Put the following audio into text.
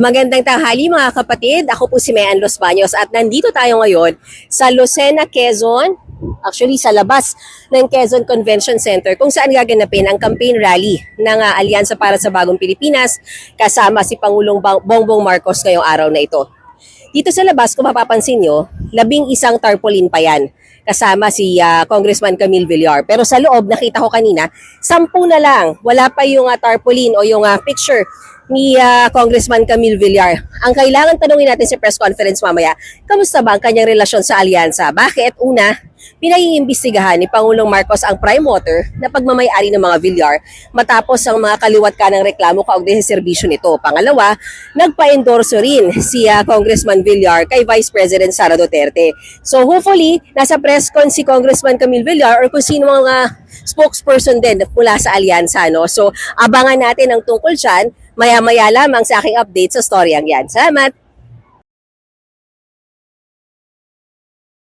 Magandang tanghali mga kapatid. Ako po si Mayan Los Baños at nandito tayo ngayon sa Lucena, Quezon. Actually, sa labas ng Quezon Convention Center kung saan gaganapin ang campaign rally ng ah, Alyansa para sa Bagong Pilipinas kasama si Pangulong Bongbong Marcos ngayong araw na ito. Dito sa labas, kung mapapansin nyo, labing isang tarpaulin pa yan. Kasama si ah, Congressman Camille Villar. Pero sa loob, nakita ko kanina, sampu na lang. Wala pa yung ah, tarpaulin o yung ah, picture ni ah, Congressman Camille Villar. Ang kailangan tanungin natin sa press conference mamaya, kamusta ba ang kanyang relasyon sa alyansa? Bakit? Una, pinaiimbestigahan ni Pangulong Marcos ang prime water na pagmamayari ng mga Villar matapos ang mga kaliwat ka ng reklamo kaugnay sa serbisyo nito. Pangalawa, nagpa-endorso rin si Congressman Villar kay Vice President Sara Duterte. So hopefully, nasa press con si Congressman Camille Villar or kung sino mga spokesperson din mula sa alyansa. No? So abangan natin ang tungkol dyan maya-maya lamang sa aking update sa storyang yan. Salamat!